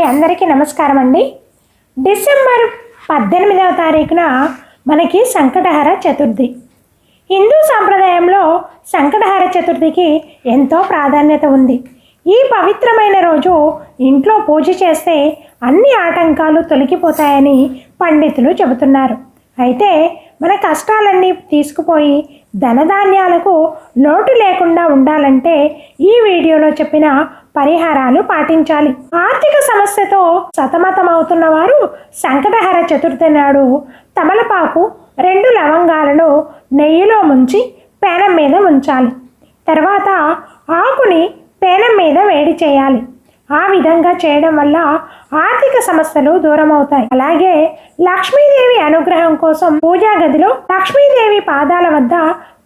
Hi అందరికీ నమస్కారం అండి డిసెంబర్ పద్దెనిమిదవ తారీఖున మనకి సంకటహర చతుర్థి. హిందూ సాంప్రదాయంలో సంకటహర చతుర్థికి ఎంతో ప్రాధాన్యత ఉంది. ఈ పవిత్రమైన రోజు ఇంట్లో పూజ చేస్తే అన్ని ఆటంకాలు తొలగిపోతాయని పండితులు చెబుతున్నారు. అయితే మన కష్టాలన్నీ తీసుకుపోయి ధనధాన్యాలకు లోటు లేకుండా ఉండాలంటే ఈ వీడియోలో చెప్పిన పరిహారాలు పాటించాలి. ఆర్థిక సమస్యతో సతమతమవుతున్న వారు సంకటహర చతుర్థి నాడు తమలపాకు రెండు లవంగాలను నెయ్యిలో ముంచి పేనం మీద ఉంచాలి. తర్వాత ఆకుని పేనం మీద వేడి చేయాలి. ఆ విధంగా చేయడం వల్ల ఆర్థిక సమస్యలు దూరం అవుతాయి అలాగే లక్ష్మీదేవి అనుగ్రహం కోసం పూజా గదిలో లక్ష్మీదేవి పాదాల వద్ద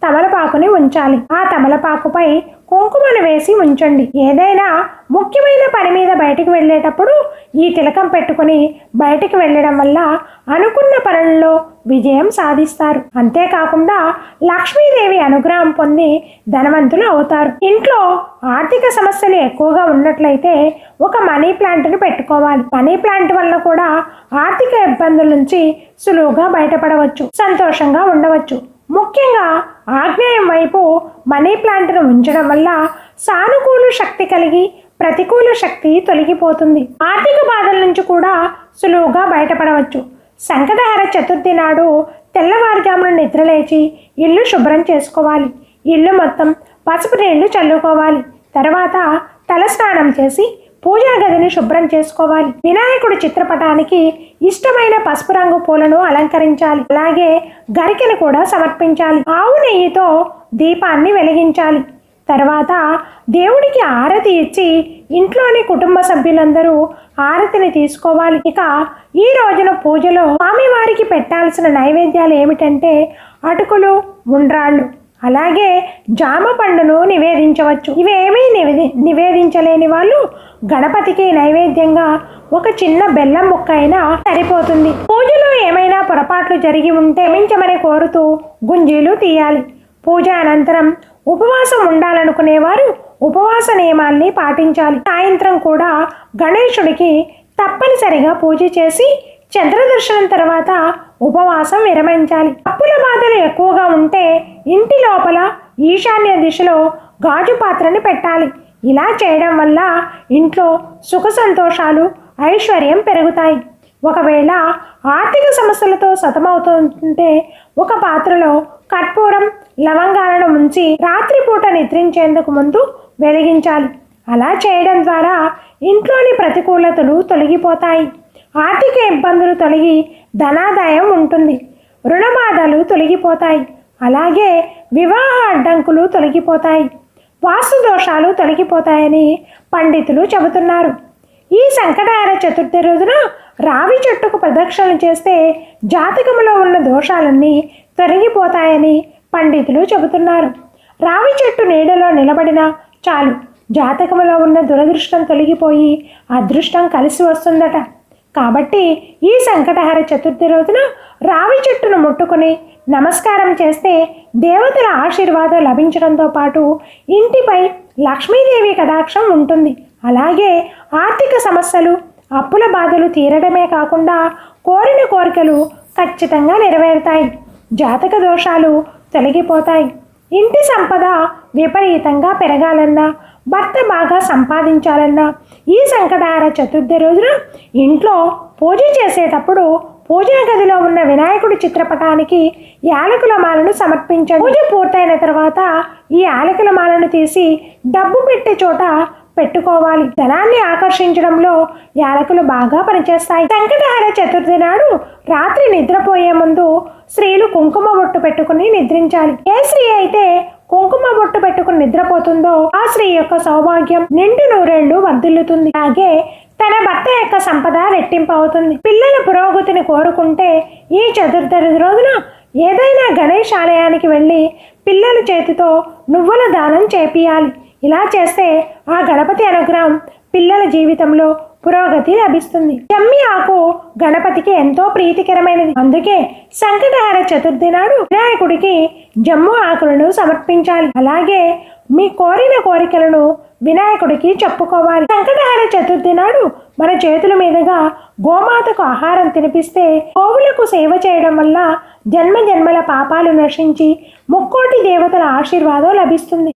తమలపాకుని ఉంచాలి. ఆ తమలపాకుపై కుంకుమను వేసి ఉంచండి. ఏదైనా ముఖ్యమైన పని మీద బయటికి వెళ్ళేటప్పుడు ఈ తిలకం పెట్టుకుని బయటికి వెళ్ళడం వల్ల అనుకున్న పనుల్లో విజయం సాధిస్తారు. అంతేకాకుండా లక్ష్మీదేవి అనుగ్రహం పొంది ధనవంతులు అవుతారు. ఇంట్లో ఆర్థిక సమస్యలు ఎక్కువగా ఉన్నట్లయితే ఒక మనీ ప్లాంట్ను పెట్టుకోవాలి. మనీ ప్లాంట్ వల్ల కూడా ఆర్థిక ఇబ్బందుల నుంచి సులువుగా బయటపడవచ్చు. సంతోషంగా ఉండవచ్చు. ముఖ్యంగా ఆగ్నేయం వైపు మనీ ప్లాంట్ను ఉంచడం వల్ల సానుకూల శక్తి కలిగి ప్రతికూల శక్తి తొలగిపోతుంది. ఆర్థిక బాధల నుంచి కూడా సులువుగా బయటపడవచ్చు. సంకటహర చతుర్థి నాడు తెల్లవారుజామున నిద్రలేచి ఇల్లు శుభ్రం చేసుకోవాలి. ఇల్లు మొత్తం పసుపు నీళ్ళు చల్లుకోవాలి. తర్వాత తలస్నానం చేసి పూజా గదిని శుభ్రం చేసుకోవాలి. వినాయకుడి చిత్రపటానికి ఇష్టమైన పసుపు రంగు పూలను అలంకరించాలి. అలాగే గరికెను కూడా సమర్పించాలి. ఆవు నెయ్యితో దీపాన్ని వెలిగించాలి. తర్వాత దేవుడికి ఆరతి ఇచ్చి ఇంట్లోని కుటుంబ సభ్యులందరూ ఆరతిని తీసుకోవాలి. ఇక ఈ రోజున పూజలో స్వామివారికి పెట్టాల్సిన నైవేద్యాలు ఏమిటంటే అటుకులు ఉండ్రాళ్ళు అలాగే జామ పండును నివేదించవచ్చు. ఇవేమీ నివేది నివేదించలేని వాళ్ళు గణపతికి నైవేద్యంగా ఒక చిన్న బెల్లం ముక్క అయినా సరిపోతుంది. పూజలో ఏమైనా పొరపాట్లు జరిగి ఉంటే మించమని కోరుతూ గుంజీలు తీయాలి. పూజ అనంతరం ఉపవాసం ఉండాలనుకునేవారు ఉపవాస నియమాల్ని పాటించాలి. సాయంత్రం కూడా గణేశుడికి తప్పనిసరిగా పూజ చేసి చంద్రదర్శనం తర్వాత ఉపవాసం విరమించాలి. అప్పుల బాధలు ఎక్కువగా ఉంటే ఇంటి లోపల ఈశాన్య దిశలో గాజు పాత్రని పెట్టాలి. ఇలా చేయడం వల్ల ఇంట్లో సుఖ సంతోషాలు ఐశ్వర్యం పెరుగుతాయి. ఒకవేళ ఆర్థిక సమస్యలతో సతమవుతుంటే ఒక పాత్రలో కర్పూరం లవంగాలను ముంచి రాత్రిపూట నిద్రించేందుకు ముందు వెలిగించాలి. అలా చేయడం ద్వారా ఇంట్లోని ప్రతికూలతలు తొలగిపోతాయి. ఆర్థిక ఇబ్బందులు తొలగి ధనాదాయం ఉంటుంది. రుణబాధలు తొలగిపోతాయి. అలాగే వివాహ అడ్డంకులు తొలగిపోతాయి. వాస్తు దోషాలు తొలగిపోతాయని పండితులు చెబుతున్నారు. ఈ సంకటహార చతుర్థి రోజున రావి చెట్టుకు ప్రదక్షిణలు చేస్తే జాతకంలో ఉన్న దోషాలన్నీ తొలగిపోతాయని పండితులు చెబుతున్నారు. రావి చెట్టు నీడలో నిలబడిన చాలు జాతకంలో ఉన్న దురదృష్టం తొలగిపోయి అదృష్టం కలిసి వస్తుందట. కాబట్టి ఈ సంకటహర చతుర్థి రోజున రావి చెట్టును ముట్టుకుని నమస్కారం చేస్తే దేవతల ఆశీర్వాదం లభించడంతో పాటు ఇంటిపై లక్ష్మీదేవి కటాక్షం ఉంటుంది. అలాగే ఆర్థిక సమస్యలు అప్పుల బాధలు తీరడమే కాకుండా కోరిన కోరికలు ఖచ్చితంగా నెరవేరుతాయి. జాతక దోషాలు తొలగిపోతాయి. ఇంటి సంపద విపరీతంగా పెరగాలన్నా భర్త బాగా సంపాదించాలన్నా ఈ సంకటార చతుర్థి రోజున ఇంట్లో పూజ చేసేటప్పుడు పూజా గదిలో ఉన్న వినాయకుడి చిత్రపటానికి యాలకుల మాలను సమర్పించండి. పూజ పూర్తయిన తర్వాత ఈ యాలకుల మాలను తీసి డబ్బు పెట్టే చోట పెట్టుకోవాలి. ధనాన్ని ఆకర్షించడంలో యాలకులు బాగా పనిచేస్తాయి. వెంకటహర చతుర్థి నాడు రాత్రి నిద్రపోయే ముందు స్త్రీలు కుంకుమ బొట్టు పెట్టుకుని నిద్రించాలి. ఏ స్త్రీ అయితే కుంకుమ బొట్టు పెట్టుకుని నిద్రపోతుందో ఆ స్త్రీ యొక్క సౌభాగ్యం నిండు నూరేళ్ళు వర్ధిల్లుతుంది. అలాగే తన భర్త యొక్క సంపద రెట్టింపు అవుతుంది. పిల్లల పురోగతిని కోరుకుంటే ఈ చతుర్థి రోజున ఏదైనా గణేష్ ఆలయానికి వెళ్ళి పిల్లల చేతితో నువ్వుల దానం చేపియాలి. ఇలా చేస్తే ఆ గణపతి అనుగ్రహం పిల్లల జీవితంలో పురోగతి లభిస్తుంది. జమ్మి ఆకు గణపతికి ఎంతో ప్రీతికరమైనది. అందుకే సంకటహార చతుర్థి నాడు వినాయకుడికి జమ్ము ఆకులను సమర్పించాలి. అలాగే మీ కోరిన కోరికలను వినాయకుడికి చెప్పుకోవాలి. సంకటహార చతుర్థి నాడు మన చేతుల మీదుగా గోమాతకు ఆహారం తినిపిస్తే గోవులకు సేవ చేయడం వల్ల జన్మ జన్మల పాపాలు నశించి ముక్కోటి దేవతల ఆశీర్వాదం లభిస్తుంది.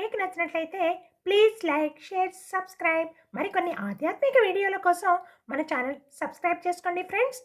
మీకు నచ్చినట్లయితే ప్లీజ్ లైక్ షేర్ సబ్స్క్రైబ్ మరికొన్ని ఆధ్యాత్మిక వీడియోల కోసం మన ఛానల్ సబ్స్క్రైబ్ చేసుకోండి ఫ్రెండ్స్.